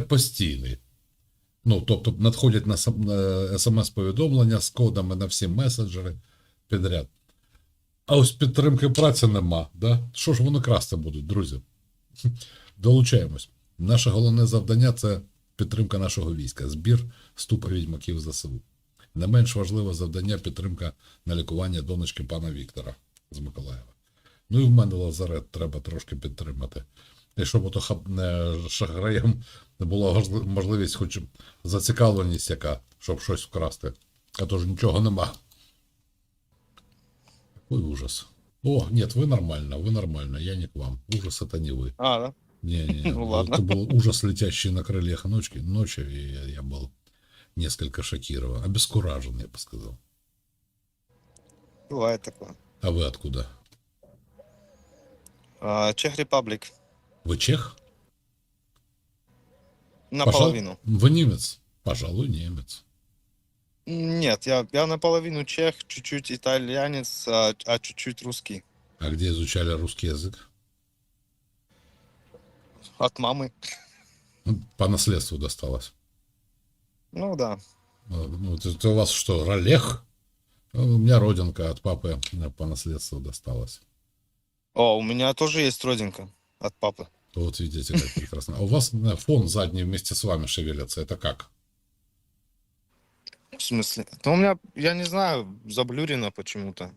постійний. Ну, тобто надходять на смс-повідомлення з кодами на всі меседжери підряд. А ось підтримки праці нема. Да? Що ж вони красти будуть, друзі? Долучаємось. Наше головне завдання це підтримка нашого війська, збір ступа відьмаків ЗСУ. Не менш важливе завдання підтримка на лікування донечки пана Віктора з Миколаєва. Ну і в мене лазарет треба трошки підтримати І щоб ото хаб- не шахраєм була можли- можливість, хоч зацікавленість яка, щоб щось вкрасти. А то ж нічого нема. Ой, ужас. О, нет, вы нормально, вы нормально, я не к вам. Ужас это не вы. А, да? Не, не, Ну, ладно. Это был ужас, летящий на крыльях ночи, ночи и я, я был несколько шокирован, обескуражен, я бы сказал. Бывает такое. А вы откуда? А, Чех Репаблик. Вы чех? Наполовину. Пожал- Вы немец? Пожалуй, немец. Нет, я, я наполовину чех, чуть-чуть итальянец, а, а чуть-чуть русский. А где изучали русский язык? От мамы. Ну, По наследству досталось. Ну да. А, Ну, это, это у вас что, ролех? Ну, У меня родинка от папы по наследству досталась. О, у меня тоже есть родинка от папы. Вот видите, как прекрасно. А у вас фон задний вместе с вами шевелится. Это как? В смысле? Ну, у меня, я не знаю, заблюрено почему-то.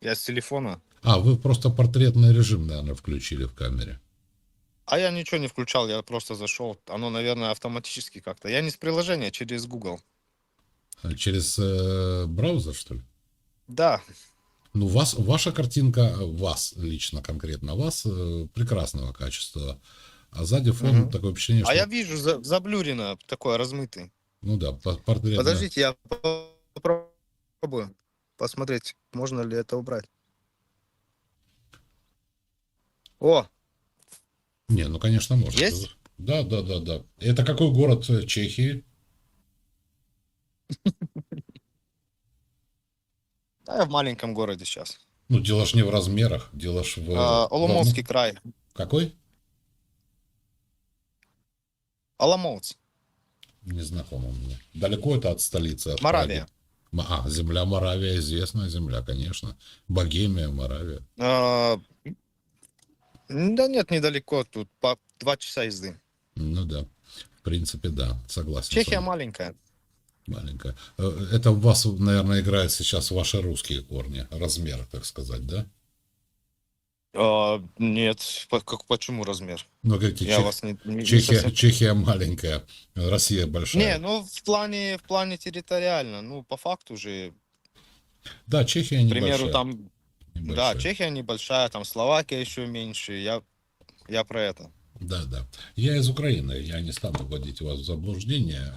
Я с телефона. А, вы просто портретный режим, наверное, включили в камере. А я ничего не включал, я просто зашел. Оно, наверное, автоматически как-то. Я не с приложения, а через Google. А Через э, браузер, что ли? Да, Ну, вас, ваша картинка, э, вас лично конкретно, вас э, прекрасного качества. А сзади фон Мгм. такое впечатление, что... а я вижу за- заблюрено, такое размытый. Ну да, по- портретный. Подождите, я попробую посмотреть, можно ли это убрать. О, Не, ну, конечно, можно. Есть? Да, да, да, да. Это какой город э, Чехии? да, я в маленьком городе сейчас. Ну, дело ж не в размерах, дело ж в... В- Оломовский край. Какой? Оломовц. Незнакомо мне. Далеко это от столицы? От Моравия. Праги? А, земля Моравия, известная земля, конечно. Богемия, Моравия. А, да нет, недалеко, тут по два часа езды. Ну да, в принципе, да, согласен. Чехия маленькая. Маленькая. Э, Это у вас, наверное, играют сейчас ваши русские корни, размеры, так сказать, да? А, нет, по- как, почему размер? Ну, говорите, Я Чех- вас не, не- Чехия, совсем- Чехия маленькая, Россия большая. Не, ну в плане, в плане территориально, ну по факту же, Да, Чехия к небольшая. примеру, там небольшая. Да, Чехия небольшая, там Словакия еще меньше. Я, я про это. Да, да. Я из Украины, я не стану вводить вас в заблуждение.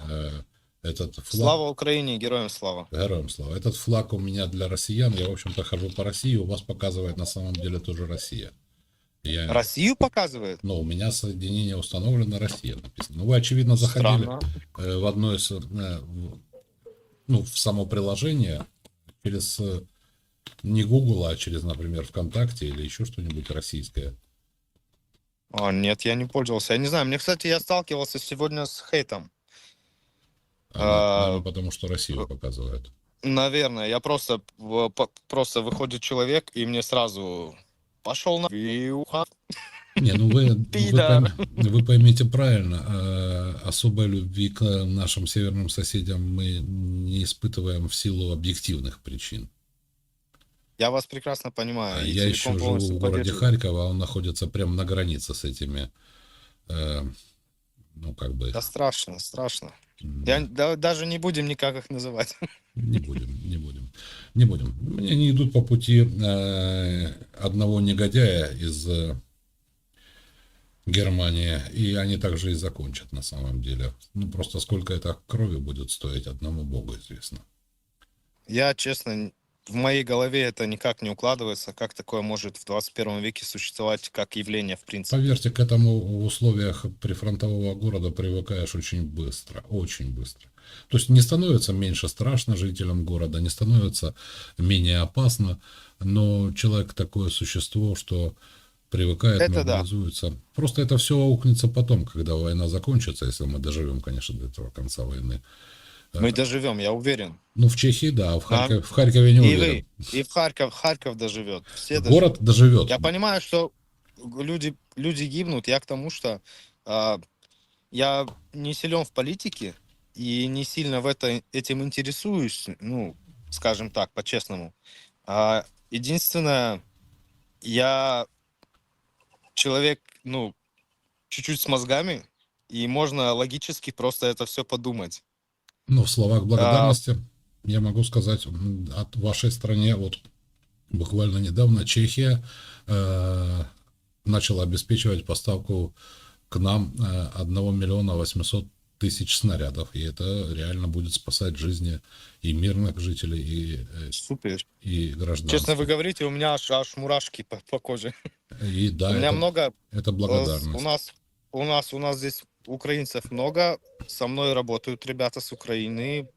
Этот флаг... Слава Украине, героям слава. Героям слава. Этот флаг у меня для россиян. Я, в общем-то, хожу по России. У вас показывает на самом деле тоже Россия. Я... Россию показывает? Но у меня соединение установлено Россия написано. Ну, вы, очевидно, заходили Странно. э, в одно из... э, Ну, в само приложение через... э, Не Google, а через, например, ВКонтакте или еще что-нибудь российское. А, нет, я не пользовался. Я не знаю. Мне, кстати, я сталкивался сегодня с хейтом. А, А, наверное, потому что Россию показывает. Наверное, я просто, просто выходит человек, и мне сразу пошел на... И уха. Не, ну вы, вы, вы поймите правильно, э, особой любви к нашим северным соседям мы не испытываем в силу объективных причин. Я вас прекрасно понимаю. А я еще живу в городе. Харьков, а он находится прямо на границе с этими, э, ну как бы, Да страшно, страшно. м, Я, да- даже не будем никак их называть. не будем, не будем, не будем. Мне они идут по пути э, одного негодяя из э, Германии, и они также и закончат на самом деле. Ну просто сколько это крови будет стоить, одному Богу известно. Я, честно, в моей голове это никак не укладывается, как такое может в 21 веке существовать как явление в принципе. Поверьте, к этому в условиях прифронтового города привыкаешь очень быстро, очень быстро. То есть не становится меньше страшно жителям города, не становится менее опасно, но человек такое существо, что привыкает, Это да. нормализуется. Просто это все аукнется потом, когда война закончится, если мы доживем, конечно, до этого конца войны. Мы доживем, я уверен. Ну, в Чехии, да, а в, Да. Харькове, в Харькове не И уверен. вы, и в Харьков, Харьков доживет. Все. Город доживет. Я понимаю, что люди, люди гибнут. Я к тому, что а, я не силен в политике и не сильно в это, этим интересуюсь, ну, скажем так, по-честному. А, единственное, я человек, ну, чуть-чуть с мозгами, и можно логически просто это все подумать. Ну, в словах благодарности я могу сказать от вашей стране, вот буквально недавно Чехия э, начала обеспечивать поставку к нам э, 1 миллиона 800 тысяч снарядов, и это реально будет спасать жизни и мирных жителей, и, э, Супер. и граждан. Честно вы говорите, у меня аж, аж мурашки по, по коже. И да, у меня это, много это Э, благодарность. У нас, у нас, у нас здесь украинцев много. Со мной работают ребята с Украины.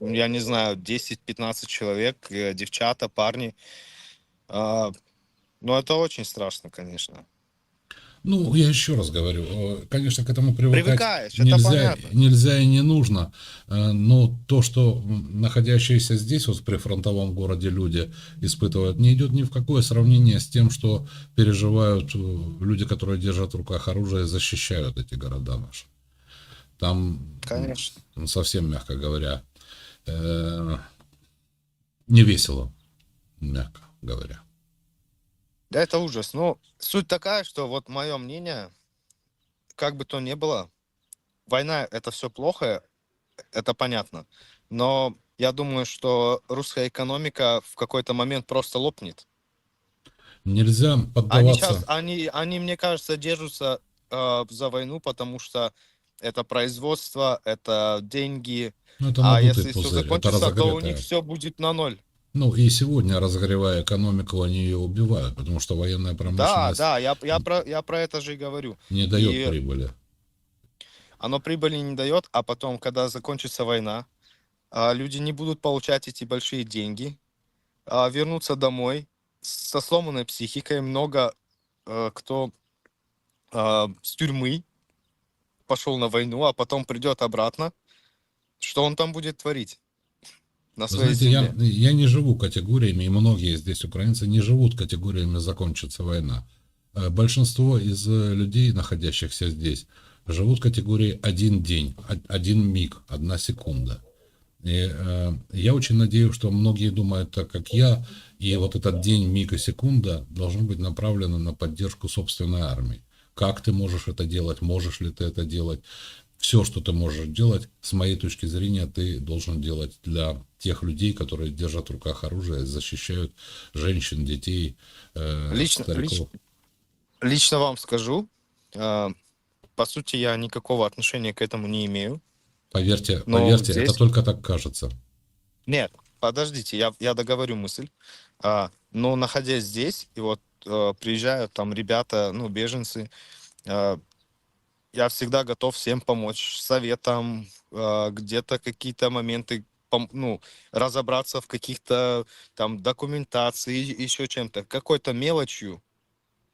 Я не знаю, 10-15 человек, э, девчата, парни. А, Но это очень страшно, конечно. Ну, я еще раз говорю, э, конечно, к этому привыкать Привыкаешь, это нельзя, понятно. нельзя и не нужно. Э, Но то, что находящиеся здесь, вот в прифронтовом городе люди испытывают, не идет ни в какое сравнение с тем, что переживают э, люди, которые держат в руках оружие и защищают эти города наши. Там Конечно. совсем, мягко говоря, не весело, мягко говоря. Да, это ужас. Но суть такая, что вот мое мнение, как бы то ни было, война это все плохо, это понятно. Но я думаю, что русская экономика в какой-то момент просто лопнет. Нельзя Они поддаваться. сейчас, они, они, мне кажется, держатся э, за войну, потому что это производство, это деньги. Ну, это а если все закончится, то у них все будет на ноль. Ну и сегодня, разогревая экономику, они ее убивают, потому что военная Да, промышленность да, я, я, про, я про это же и говорю. не дает И- прибыли. Оно прибыли не дает, а потом, когда закончится война, а, люди не будут получать эти большие деньги, а, вернутся домой со сломанной психикой. Много э, кто а, с тюрьмы пошел на войну, а потом придет обратно. Что он там будет творить? На своей знаете, я, земле. я не живу категориями, и многие здесь украинцы не живут категориями «закончится война». Э, Большинство из э, людей, находящихся здесь, живут категорией «один день», од- «один миг», «одна секунда». И э, я очень надеюсь, что многие думают так, как я, и вот этот день, миг и секунда должны быть направлены на поддержку собственной армии. Как ты можешь это делать, можешь ли ты это делать, все, что ты можешь делать, с моей точки зрения, ты должен делать для тех людей, которые держат в руках оружие, защищают женщин, детей, э, Лично- стариков. лично- Лично вам скажу, э, по сути, я никакого отношения к этому не имею. Поверьте, Но поверьте, здесь- это только так кажется. Нет, подождите, я, я договорю мысль. А, но находясь здесь, и вот э, приезжают там ребята, ну, беженцы, э, я всегда готов всем помочь советом, э, где-то какие-то моменты, ну, разобраться в каких-то там документации, еще чем-то, какой-то мелочью,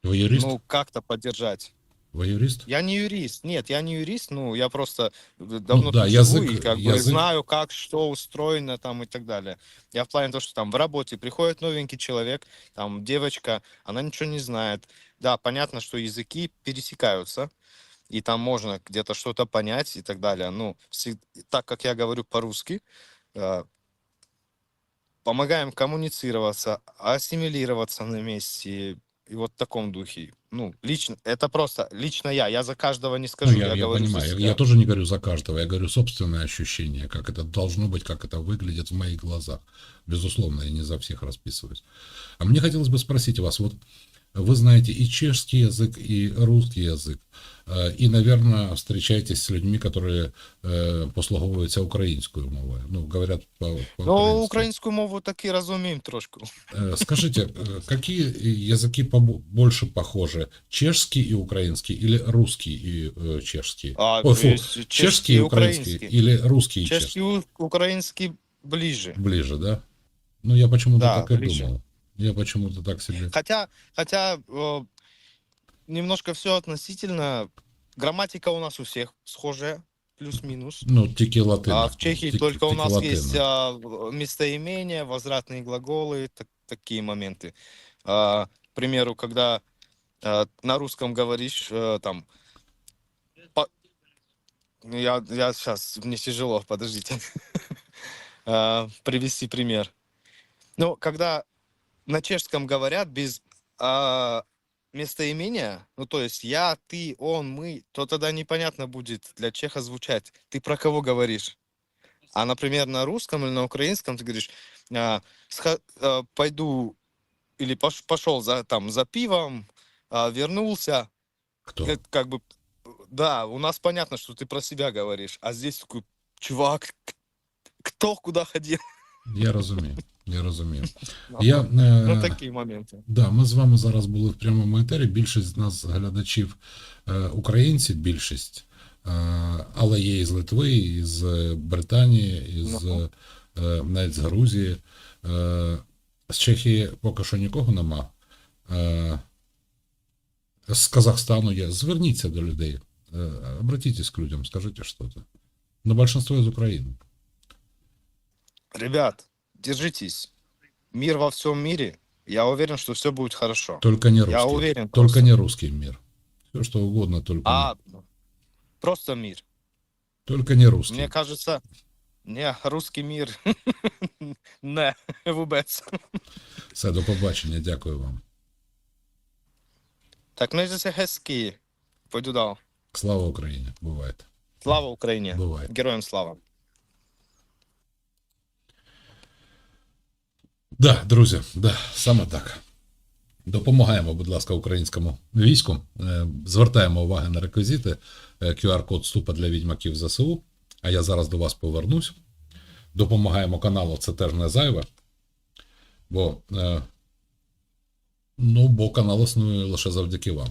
Вы юрист? ну, как-то поддержать. Вы юрист? Я не юрист, нет, я не юрист, ну, я просто э, давно Ну да, язык- и как бы язык- знаю, как что устроено там и так далее. Я в плане того, что там в работе приходит новенький человек, там девочка, она ничего не знает. Да, понятно, что языки пересекаются, и там можно где-то что-то понять и так далее. Ну, так как я говорю по-русски, э, помогаем коммуницироваться, ассимилироваться на месте, и вот в таком духе. Ну, лично, это просто, лично я, я за каждого не Ну, скажу, я, я, я понимаю. Я, себя. я тоже не говорю за каждого, я говорю собственное ощущение, как это должно быть, как это выглядит в моих глазах. Безусловно, я не за всех расписываюсь. А мне хотелось бы спросить вас, вот вы знаете и чешский язык, и русский язык, е, і, наверное, встречаетесь с людьми, которые е, послуговуються українською мовою. Ну, говорят по, по Ну, українську мову таки розуміємо трошку. Э, Скажите, э, какие языки побо- больше похожи? Чешский и украинский или русский и э, чешский? А, Ой, фу, є чешський чешский и украинский или русский и чешский? Чешський, у- український ближе. Ближе, да? Ну, я почему-то Да, так и ближе. думал. Я почему-то так себе... Хотя, хотя, э, немножко все относительно. Грамматика у нас у всех схожая, плюс-минус. Ну, тільки латина. А в Чехии Тільки- только у тільки нас латина. есть а, в- местоимения, возвратные глаголы, так- такие моменты. А, к примеру, когда а, на русском говоришь, э, там, по- Ну, я, я сейчас, мне тяжело, подождите, А, привести пример. Ну, когда на чешском говорят без а, местоимения, ну, то есть я, ты, он, мы, то тогда непонятно будет для чеха звучать. Ты про кого говоришь? А, например, на русском или на украинском ты говоришь, а, сха- а, пойду или пош- пошел за, там, за пивом, а, вернулся, Хто? как, как бы, да, у нас понятно, что ты про себя говоришь, а здесь такой, чувак, кто куда ходил? Я розумію. Я розумію. Ну, Я, е, Ну, такие моменты. Да, ми з вами зараз були в прямому етері. Більшість з нас глядачів е, українці, більшість, е, але є із Литви, із Британії, із Ну. е, навіть з Грузії. З Чехії поки що нікого нема. З Казахстану є. Зверніться до людей. Обратитесь к людям, скажите что-то. Но большинство из Украины. Ребят, держитесь. Мир во всем мире. Я уверен, что все будет хорошо. Только не русский. Я уверен. Только просто. не русский мир. Все что угодно, только, А, просто мир. только не русский. Мне кажется, не, русский мир. Не, вубець. Все, до побачення, дякую вам. Так, ну це геські. Пойду дал. Слава Україні! Бувайте. Слава Україні. Буває. Героям слава. Да, друзі, да, саме так. Допомагаємо, будь ласка, українському війську. Е, Звертаємо увагу на реквізити. Е, QR-код ступа для відьмаків ЗСУ. А я зараз до вас повернусь. Допомагаємо каналу, це теж не зайве. Бо, е, ну, бо канал існує лише завдяки вам.